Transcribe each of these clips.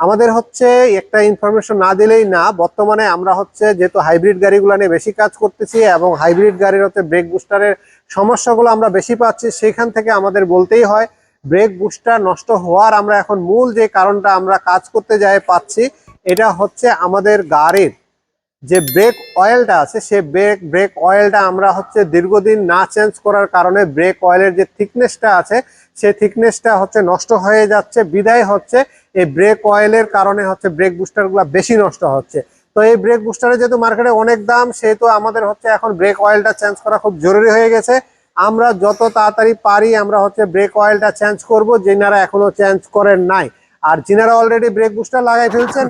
আমাদের হচ্ছে একটা ইনফরমেশন না দিলেই না, বর্তমানে আমরা হচ্ছে যেহেতু হাইব্রিড গাড়িগুলো নিয়ে বেশি কাজ করতেছি এবং হাইব্রিড গাড়ির হচ্ছে ব্রেক বুস্টারের সমস্যাগুলো আমরা বেশি পাচ্ছি সেখান থেকে আমাদের বলতেই হয় ব্রেক বুস্টার নষ্ট হওয়ার আমরা এখন মূল যে কারণটা আমরা কাজ করতে যাই পাচ্ছি, এটা হচ্ছে আমাদের গাড়ির যে ব্রেক অয়েলটা আছে সে ব্রেক ব্রেক অয়েলটা আমরা হচ্ছে দীর্ঘদিন না চেঞ্জ করার কারণে ব্রেক অয়েলের যে থিকনেসটা আছে সে থিকনেসটা হচ্ছে নষ্ট হয়ে যাচ্ছে, বিদায় হচ্ছে এই ব্রেক অয়েলের কারণে হচ্ছে ব্রেক বুস্টারগুলো বেশি নষ্ট হচ্ছে। তো এই ব্রেক বুস্টারের যেহেতু মার্কেটে অনেক দাম, সেহেতু আমাদের হচ্ছে এখন ব্রেক অয়েলটা চেঞ্জ করা খুব জরুরি হয়ে গেছে। আমরা যত তাড়াতাড়ি পারি আমরা হচ্ছে ব্রেক অয়েলটা চেঞ্জ করব, যেনারা এখনও চেঞ্জ করেন নাই। আর যিনারা অলরেডি ব্রেক বুস্টার লাগাই ফেলছেন,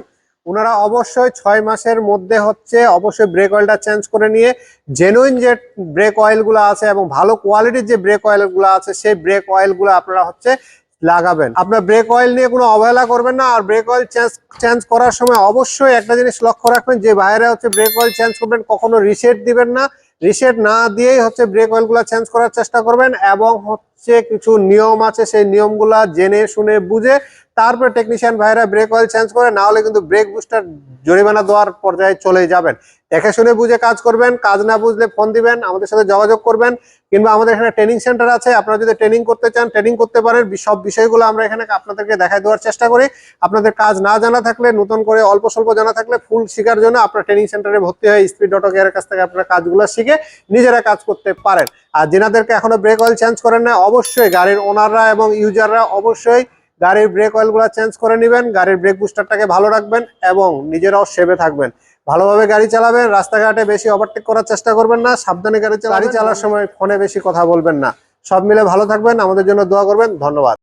ওনারা অবশ্যই ছয় মাসের মধ্যে হচ্ছে অবশ্যই ব্রেক অয়েলটা চেঞ্জ করে নিয়ে জেনুইন যে ব্রেক অয়েলগুলো আছে এবং ভালো কোয়ালিটির যে ব্রেক অয়েলগুলো আছে, সেই ব্রেক অয়েলগুলো আপনারা হচ্ছে লাগাবেন। আপনার ব্রেক অয়েল নিয়ে কোনো অবহেলা করবেন না আর ব্রেক অয়েল চেঞ্জ চেঞ্জ করার সময় অবশ্যই একটা জিনিস লক্ষ্য রাখবেন যে বাইরে হচ্ছে ব্রেক অয়েল চেঞ্জ করবেন, কখনো রিসেট দিবেন না। রিসেট না দিয়েই হচ্ছে ব্রেক অয়েলগুলো চেঞ্জ করার চেষ্টা করবেন এবং হচ্ছে কিছু নিয়ম আছে, সেই নিয়মগুলা জেনে শুনে বুঝে তারপরে টেকনিশিয়ান ভাইরা ব্রেক অয়েল চেঞ্জ করে, না হলে কিন্তু ব্রেক বুস্টার জরিমানা দেওয়ার পর্যায়ে চলে যাবেন। দেখে শুনে বুঝে কাজ করবেন, কাজ না বুঝলে ফোন দিবেন, আমাদের সাথে যোগাযোগ করবেন, কিংবা আমাদের এখানে ট্রেনিং সেন্টার আছে, আপনারা যদি ট্রেনিং করতে চান ট্রেনিং করতে পারেন সব বিষয়গুলো আমরা এখানে আপনাদেরকে দেখায় দেওয়ার চেষ্টা করি। আপনাদের কাজ না জানা থাকলে, নতুন করে অল্প স্বল্প জানা থাকলে ফুল শেখার জন্য আপনার ট্রেনিং সেন্টারে ভর্তি হয়ে স্পিড অটো কেয়ারের কাছ থেকে আপনারা কাজগুলো শিখে নিজেরা কাজ করতে পারেন। আর যেনাদেরকে এখনও ব্রেক অয়েল চেঞ্জ করেন না, অবশ্যই গাড়ির ওনাররা এবং ইউজাররা অবশ্যই গাড়ির ব্রেক অয়েলগুলো চেঞ্জ করে নেবেন গাড়ির ব্রেক বুস্টারটাকে ভালো রাখবেন এবং নিজেরাও সেভে থাকবেন। ভালোভাবে গাড়ি চালাবেন রাস্তাঘাটে বেশি ওভারটেক করার চেষ্টা করবেন না সাবধানে গাড়ি গাড়ি চালার সময় ফোনে বেশি কথা বলবেন না। সব মিলে ভালো থাকবেন আমাদের জন্য দোয়া করবেন ধন্যবাদ।